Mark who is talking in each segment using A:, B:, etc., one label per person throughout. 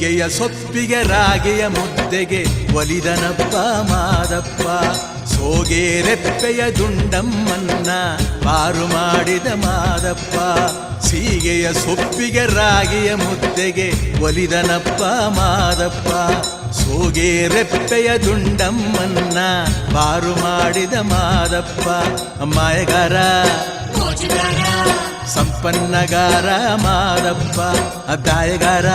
A: ಸೀಗೆಯ ಸೊಪ್ಪಿಗೆ ರಾಗೆಯ ಮುದ್ದೆಗೆ ಒಲಿದನಪ್ಪ ಮಾದಪ್ಪ. ಸೋಗೆ ರೆಪ್ಪೆಯ ದುಂಡಮ್ಮನ್ನ ಪಾರು ಮಾಡಿದ ಮಾದಪ್ಪ. ಸೀಗೆಯ ಸೊಪ್ಪಿಗೆ ರಾಗಿಯ ಮುದ್ದೆಗೆ ಒಲಿದನಪ್ಪ ಮಾದಪ್ಪ. ಸೋಗೆ ರೆಪ್ಪೆಯ ದುಂಡಮ್ಮನ್ನ ಪಾರು ಮಾಡಿದ ಮಾದಪ್ಪ. ಮಾಯಗಾರ ಸಂಪನ್ನಗಾರ ಮಾದಪ್ಪ. ಅದಾಯಗಾರ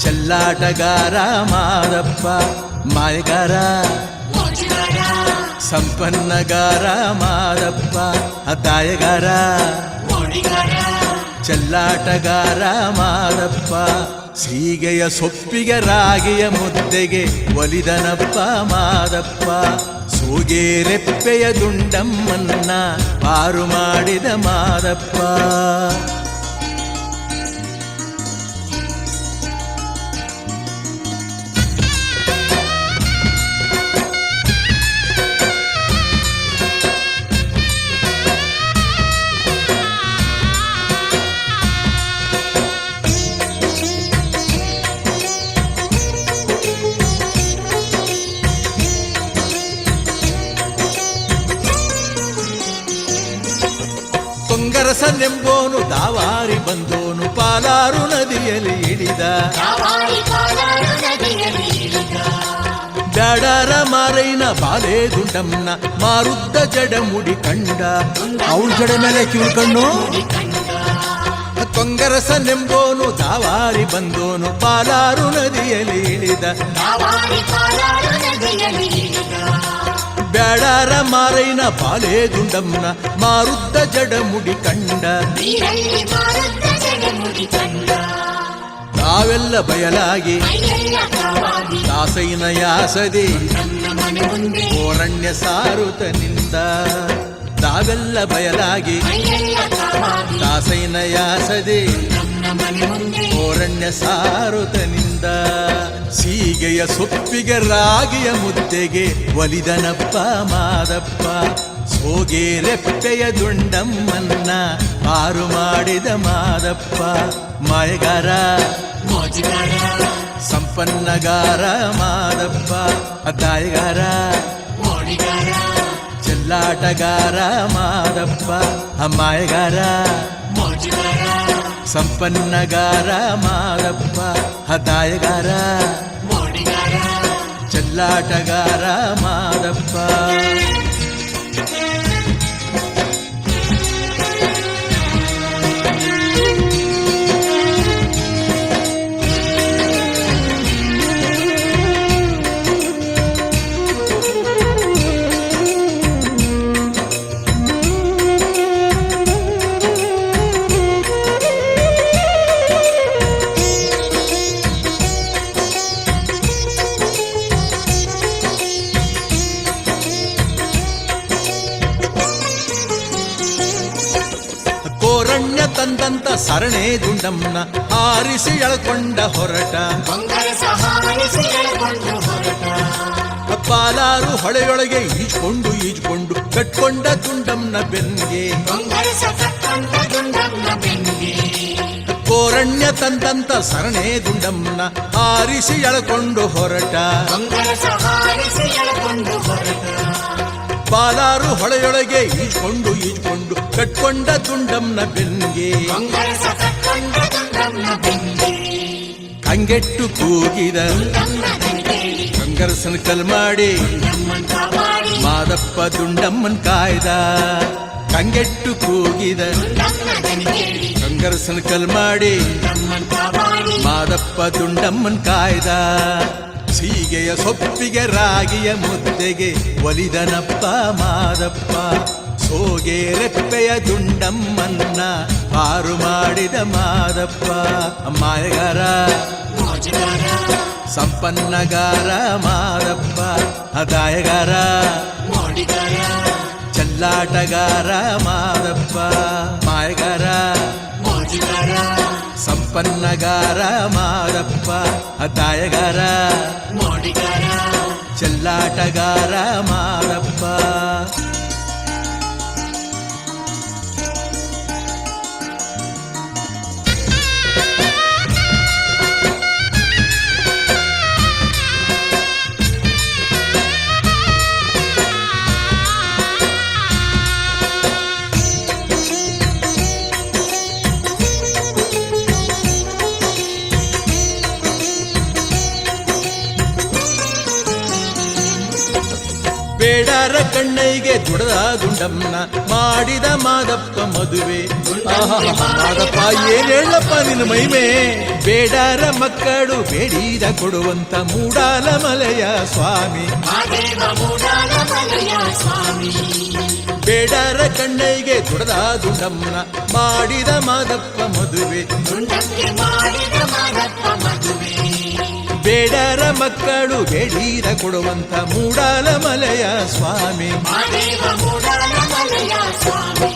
A: ಚೆಲ್ಲಾಟಗಾರ ಮಾದಪ್ಪ ಮಾಯಗಾರ. ಸಂಪನ್ನಗಾರ ಮಾದಪ್ಪ ಅದಾಯಗಾರ.
B: ಚಲ್ಲಾಟಗಾರ
A: ಚೆಲ್ಲಾಟಗಾರ ಮಾದಪ್ಪ ಸೀಗೆಯ ಸೊಪ್ಪಿಗೆ ರಾಗಿಯ ಮುದ್ದೆಗೆ ಒಲಿದನಪ್ಪ ಮಾದಪ್ಪ ಸೂಗೆ ರೆಪ್ಪೆಯ ದುಂಡಮ್ಮನ್ನ ಪಾರು ಮಾಡಿದ ಮಾದಪ್ಪ ತೊಂಗರಸನೆಂಬೋನು ದಾವಾರಿ ಬಂದೋನು ಪಾಲಾರು ನದಿಯಲ್ಲಿ ಇಳಿದ
B: ಕಾವಾಡಿ ಕಾಲಾರು ನದಿಯಲ್ಲಿ ಇಳಿದ
A: ಬ್ಯಾಡಾರ ಮಾರೈನ ಬಾಲೆ ದುಂಡಮ್ನ ಮಾರುದ್ದ ಜಡಮುಡಿ ಕಂಡ ಅವಳ ಜಡ ಮೇಲೆ ಕಿಳ್ಕಣ್ಣು
B: ಕಂಡ
A: ತೊಂಗರಸನೆಂಬೋನು ದಾವಾರಿ ಬಂದೋನು ಪಾಲಾರು ನದಿಯಲ್ಲಿ ಇಳಿದ ಬ್ಯಾಡಾರ ಮಾರೈನ ಬಾಲೆ ದುಂಡಮ್ನ ಮಾರುದ್ದ ಜಡಮುಡಿ ಕಂಡ
B: ನೀರಲ್ಲಿ ಮಾರುತ್ತ ಜಡಮುಡಿ ಕಂಡ
A: ನಾವೆಲ್ಲ ಬಯಲಾಗಿ
B: ಮೈಯೆಲ್ಲ ಕಾವಾಗಿ
A: ದಾಸೈನ ಯಾಸದೆ
B: ನನ್ನ ಮನೆ ಮುಂದೆ
A: ಓರಣ್ಯ ಸಾರುತನಿಂದ ನಾವೆಲ್ಲ ಬಯಲಾಗಿ
B: ದಾಸೈನಯಾಸದೆ
A: ಓರಣ್ಯ ಸಾರುತನಿಂದ ಸೀಗೆಯ ಸೊಪ್ಪಿಗೆ ರಾಗಿಯ ಮುದ್ದೆಗೆ ಒಲಿದನಪ್ಪ ಮಾದಪ್ಪ. ಸೋಗೆ ರೆಪ್ಪೆಯ ದುಂಡಮ್ಮನ್ನ ಪಾರು ಮಾಡಿದ ಮಾದಪ್ಪ. ಮಾಯಗಾರ ಸಂಪನ್ನಗಾರ ಮಾದಪ್ಪ. ಅದಾಯಗಾರ ಚೆಲ್ಲಾಟಗಾರ ಮಾದಪ್ಪ ಅಮ್ಮಾಯಗಾರ.
B: ಮೋಜುಗಾರ
A: ಸಂಪನ್ನಗಾರ ಮಾದಪ್ಪ ಹದಾಯಗಾರ
B: ಮೋಡಿಗಾರ
A: ಸರಣೆ ದುಂಡಮ್ಮನ ಆರಿಸಿ ಎಳ್ಕೊಂಡ ಹೊರಟ ಪಾಲಾರು ಹೊಳೆಯೊಳಗೆ ಈಜ್ಕೊಂಡು ಈಜ್ಕೊಂಡು ಕಟ್ಕೊಂಡ ದುಂಡಮ್ಮನ
B: ಬೆನ್ನಿಗೆ
A: ಕೋರಣ್ಯ ತಂದಂತ ಸರಣೆ ದುಂಡಮ್ಮನ ಆರಿಸಿ ಎಳ್ಕೊಂಡು ಹೊರಟ
B: ಹೊರಟ
A: ಪಾಲಾರು ಹೊಳೆಯೊಳಗೆ ಈಜ್ಕೊಂಡು ಈಜ್ಕೊಂಡು ಕಟ್ಕೊಂಡ ದುಂಡಮ್ಮನ ಬೆನ್ಗೆ. ಕಂಗೆಟ್ಟು ಕೂಗಿದ ಕಂಗರಸನ ಕಲ್ ಮಾಡಿ ಮಾದಪ್ಪ ದುಂಡಮ್ಮನ್ ಕಾಯ್ದ. ಕಂಗೆಟ್ಟು ಕೂಗಿದ ಕಂಗರಸನ ಕಲ್ ಮಾಡಿ ಮಾದಪ್ಪ ದುಂಡಮ್ಮನ್ ಕಾಯ್ದ. ಸೀಗೆಯ ಸೊಪ್ಪಿಗೆ ರಾಗಿಯ ಮುದ್ದೆಗೆ ಒಲಿದನಪ್ಪ ಮಾದಪ್ಪ. ಸೋಗೆ ರೆಪ್ಪೆಯ ದುಂಡಮ್ಮನ್ನ ಪಾರು ಮಾಡಿದ ಮಾದಪ್ಪ. ಮಾಯಗಾರ
B: ಮೋಜುಗಾರ
A: ಸಂಪನ್ನಗಾರ ಮಾದಪ್ಪ. ಅದಾಯಗಾರ
B: ಚಲ್ಲಾಟಗಾರ
A: ಚೆಲ್ಲಾಟಗಾರ ಮಾದಪ್ಪ. ಮಾಯಗಾರ ಸಂಪನ್ನಗಾರ ಮಾದಪ್ಪ ಅದಾಯಗಾರ
B: ಮೋಡಿಗಾರ
A: ಚೆಲ್ಲಾಟಗಾರ ಮಾದಪ್ಪ ಬೇಡಾರ ಕಣ್ಣೈಗೆ ದುಡದ ದುಂಡಮ್ಮನ ಮಾಡಿದ ಮಾದಪ್ಪ ಮದುವೆ. ಮಾದಪ್ಪ, ಏನ್ ಹೇಳಪ್ಪ ನಿನ್ನ ಮೈಮೆ ಬೇಡಾರ ಮಕ್ಕಳು ಬೇಡಿದ ಕೊಡುವಂತ ಮೂಡಾಲ ಮಲೆಯ ಸ್ವಾಮಿ. ಬೇಡಾರ ಕಣ್ಣೈಗೆ ದುಡದ ದುಂಡಮ್ಮನ ಮಾಡಿದ ಮಾದಪ್ಪ ಮದುವೆ
B: ಮಾಡಿದ ಮಾದಪ್ಪ ಮದುವೆ.
A: ಬೇಡಾರ ಮಕ್ಕಳು ಬೇಡಿದ ಕೊಡುವಂತ ಮೂಡಾಲ ಮಲೆಯ ಸ್ವಾಮಿ.
B: ಮಾದೇವ ಮೂಡಾಲ ಮಲೆಯ ಸ್ವಾಮಿ.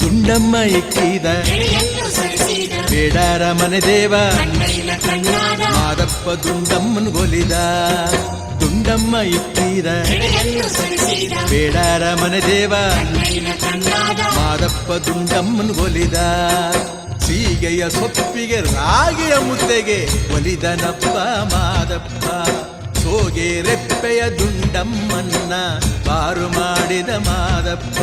A: ದುಂಡಮ್ಮ ಎಕ್ಕಿದ
B: ಎಳೆಯನ್ನು ಸರಿಸಿದ
A: ಬೇಡಾರ ಮನೆ ದೇವ.
B: ಕಣ್ಣೈಲ ಕಣ್ಣಾದ
A: ಮಾದಪ್ಪ ದುಂಡಮ್ಮನ್ ಗೊಲಿದ. ದುಂಡಮ್ಮ
B: ಇಟ್ಟೀರ.
A: ಬೇಡಾರ ಮನೆ ದೇವ. ಮಾದಪ್ಪ ದುಂಡಮ್ಮನ್ ಒಲಿದ. ಸೀಗೆಯ ಸೊಪ್ಪಿಗೆ ರಾಗಿಯ ಮುದ್ದೆಗೆ ಒಲಿದನಪ್ಪ ಮಾದಪ್ಪ. ಸೋಗೆ ರೆಪ್ಪೆಯ ದುಂಡಮ್ಮನ್ನ ಬಾರು ಮಾಡಿದ ಮಾದಪ್ಪ.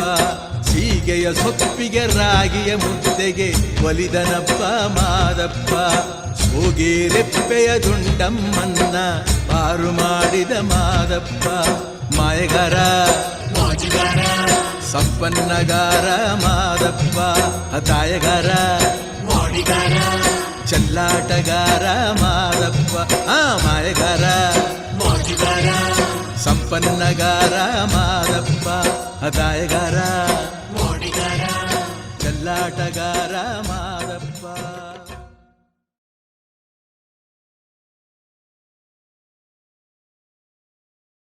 A: ಸೀಗೆಯ ಸೊಪ್ಪಿಗೆ ರಾಗಿಯ ಮುದ್ದೆಗೆ ಒಲಿದನಪ್ಪ ಮಾದಪ್ಪ. ಸೋಗೆ ರೆಪ್ಪೆಯ ದುಂಡಮ್ಮನ್ನ ಬಾರು ಮಾಡಿದ ಮಾದಪ್ಪ ಮಾಯಗಾರ
B: ಮೋಜುಗಾರ
A: ಸಂಪನ್ನಗಾರ ಮಾದಪ್ಪ ಹತಾಯಗಾರ
B: ಮೋಡಿಗಾರ
A: ಚೆಲ್ಲಾಟಗಾರ ಮಾದಪ್ಪ ಆ ಮಾಯಗಾರ
B: ಮೋಜುಗಾರ
A: ಸಂಪನ್ನಗಾರ ಮಾದಪ್ಪ ಹತಾಯಗಾರ
B: ಮೋಡಿಗಾರ
A: ಚೆಲ್ಲಾಟಗಾರ ಮಾದಪ್ಪ